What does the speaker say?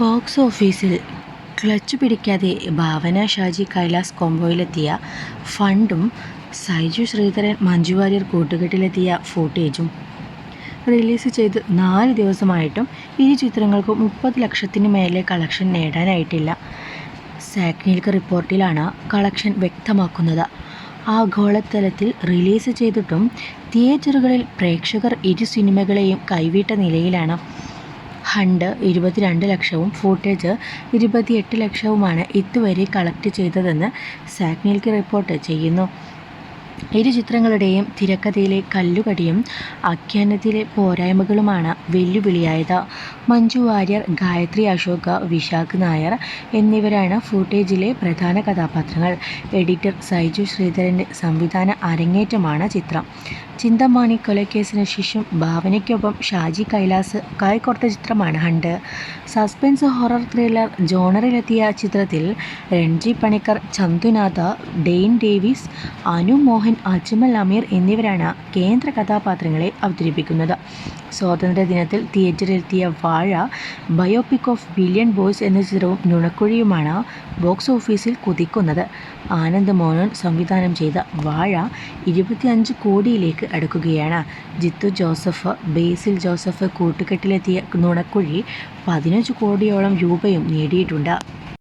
Box ഓഫീസിൽ clutch പിടിക്കാതെ ഭാവന ഷാജി കൈലാസ് കോംബോയിലെത്തിയ ഫണ്ടും സൈജു ശ്രീധരൻ മഞ്ജു വാര്യർ കൂട്ടുകെട്ടിലെത്തിയ ഫൂട്ടേജും റിലീസ് ചെയ്ത് നാല് ദിവസമായിട്ടും ഈ ചിത്രങ്ങൾക്ക് മുപ്പത് ലക്ഷത്തിന് മേലെ കളക്ഷൻ നേടാനായിട്ടില്ല. സാക്നിൽക്ക് റിപ്പോർട്ടിലാണ് കളക്ഷൻ വ്യക്തമാക്കുന്നത്. ആഗോളതലത്തിൽ റിലീസ് ചെയ്തിട്ടും തിയേറ്ററുകളിൽ പ്രേക്ഷകർ ഇരു സിനിമകളെയും കൈവിട്ട നിലയിലാണ്. ഹണ്ട് ഇരുപത്തിരണ്ട് ലക്ഷവും ഫൂട്ടേജ് ഇരുപത്തിയെട്ട് ലക്ഷവുമാണ് ഇതുവരെ കളക്ട് ചെയ്തതെന്ന് സാഗ്നിൽക്ക് റിപ്പോർട്ട് ചെയ്യുന്നു. ഇരു ചിത്രങ്ങളുടെയും തിരക്കഥയിലെ കല്ലുകടിയും ആഖ്യാനത്തിലെ പോരായ്മകളുമാണ് വെല്ലുവിളിയായത്. മഞ്ജു വാര്യർ ഗായത്രി അശോക വിശാഖ് നായർ എന്നിവരാണ് ഫൂട്ടേജിലെ പ്രധാന കഥാപാത്രങ്ങൾ. എഡിറ്റർ സൈജു ശ്രീധരന്റെ സംവിധാന അരങ്ങേറ്റമാണ് ചിത്രം. ചിന്തമാണി കൊലക്കേസിന് ശേഷം ഭാവനയ്ക്കൊപ്പം ഷാജി കൈലാസ് കൈകോർത്ത ചിത്രമാണ് ഹണ്ട്. സസ്പെൻസ് ഹൊറർ ത്രില്ലർ ജോണറിലെത്തിയ ചിത്രത്തിൽ രൺജി പണിക്കർ ചന്തുനാഥ ഡെയിൻ ഡേവിസ് അനു മോഹൻ അജ്മൽ അമീർ എന്നിവരാണ് കേന്ദ്ര കഥാപാത്രങ്ങളെ അവതരിപ്പിക്കുന്നത്. സ്വാതന്ത്ര്യ ദിനത്തിൽ തിയേറ്ററിലെത്തിയ വാഴ ബയോപിക് ഓഫ് ബില്യൺ ബോയ്സ് എന്ന ചിത്രവും നുണക്കുഴിയുമാണ് ബോക്സ് ഓഫീസിൽ കുതിക്കുന്നത്. ആനന്ദ് മോഹൻ സംവിധാനം ചെയ്ത വാഴ ഇരുപത്തിയഞ്ച് കോടിയിലേക്ക് അടുക്കുകയാണ് ജിത്തു ജോസഫ് ബേസിൽ ജോസഫ് കൂട്ടുകെട്ടിലെത്തിയ നുണക്കുഴി പതിനഞ്ച് കോടിയോളം രൂപയും നേടിയിട്ടുണ്ട്.